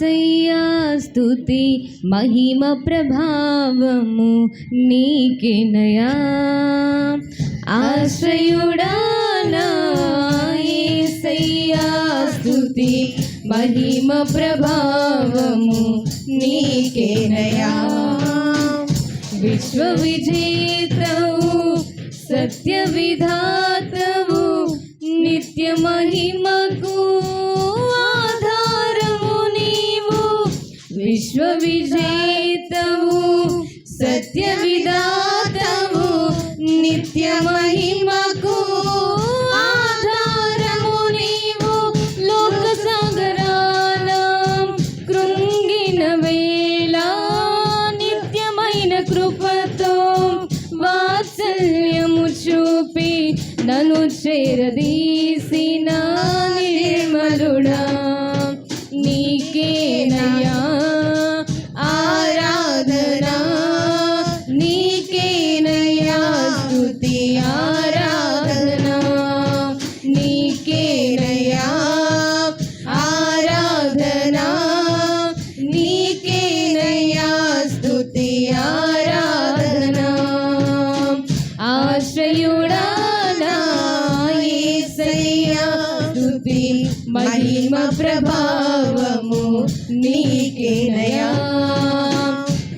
ఏసయ్యా స్థుతి మహిమ ప్రభావము నీకెనయా ఆశ్రయుడా నా ఏసయ్యా స్తుతి మహిమ ప్రభావము నీకేనయా విశ్వ విజేతవు సత్య విధాతవు నిత్య మహిమ నన్ను చేరదీసిన నిర్మలుడా మహిమ ప్రభావము నీకేనయా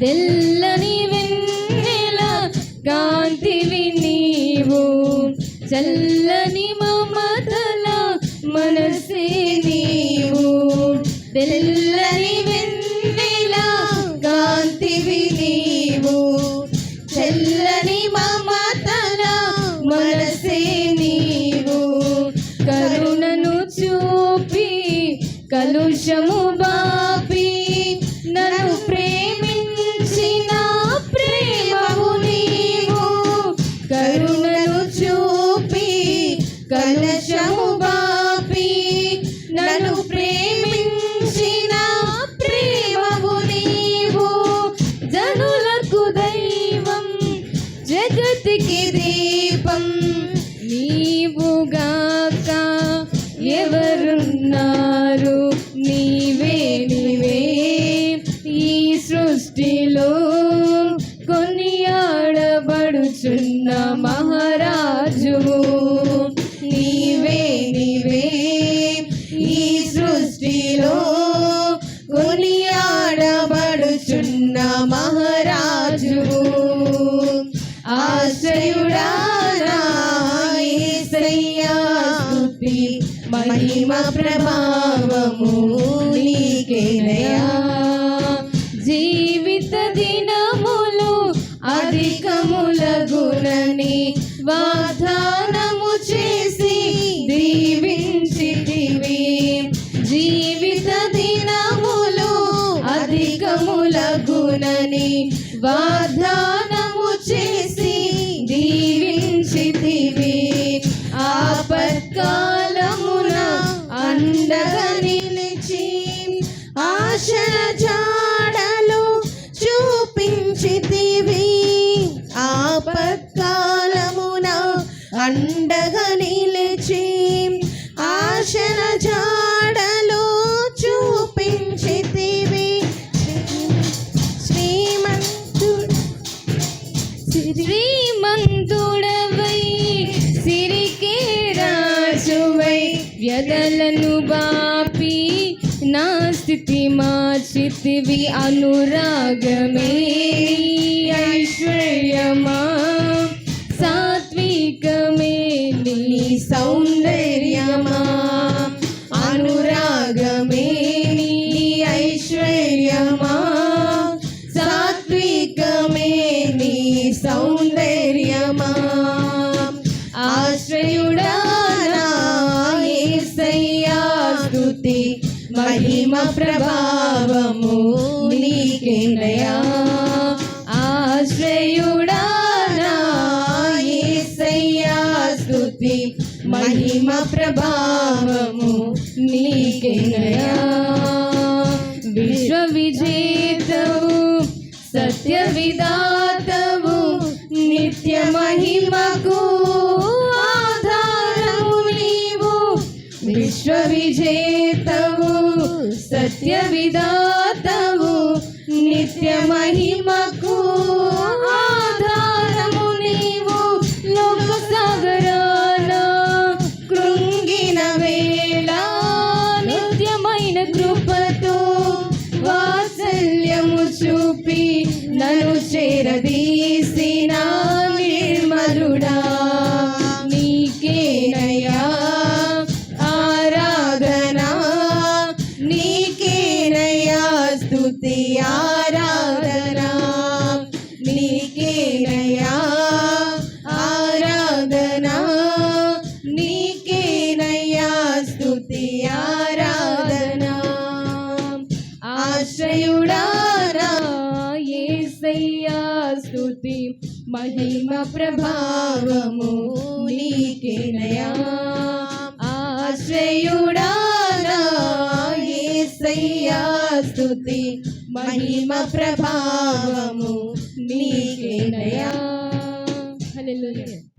తెల్లని వెన్నెల కాంతివి నీవు. చల్లని మమతల మనసే నీవు. తెల్ల మహిమ ప్రభావము నీకేనయా జీవిత దినములు అధికములగునని వాగ్దానము చేసి దీవించితివి. జీవిత దినములు అధికములగునని వాగ్దానము అండగా నిలిచి ఆశల జాడలు చూపించితివి శ్రీమంతుడు శ్రీమంతుడవై సిరికే రాజువై వ్యదలను బాపి నా స్థితి మార్చితివి అనురాగమే ఐశ్వర్యమా సౌందర్యమా? అనురాగమే నీ ఐశ్వర్యమా? సాత్వికమే నీ సౌందర్యమా? ఆశ్రయుడా స్తుతి మహిమ ప్రభావము నీకేనయా స్తుతి మహిమ ప్రభావము నీకేనయా విశ్వ విజేతవు సత్య విదాతవు నిత్య మహిమకు ఆధారము నీవు. విశ్వ విజేతవు సత్య విధాతవు నిత్య మహిమకు చేరదీసిన నిర్మలుడా నీకేనయ్యా ఆరాధనా నీకేనయ్యా స్తుతి ఆరాధనా నీకేనయ్యా ఆరాధనా నీకేనయ్యా స్తుతి ఆరాధనా. ఆశ్రయుడారా యేసయ్యా స్థుతి మహిమ ప్రభావము నీకేనయా ఆశ్రయుడారా యేసయ్యా స్థుతి మహిమ ప్రభావము నీకేనయా హల్లెలూయా.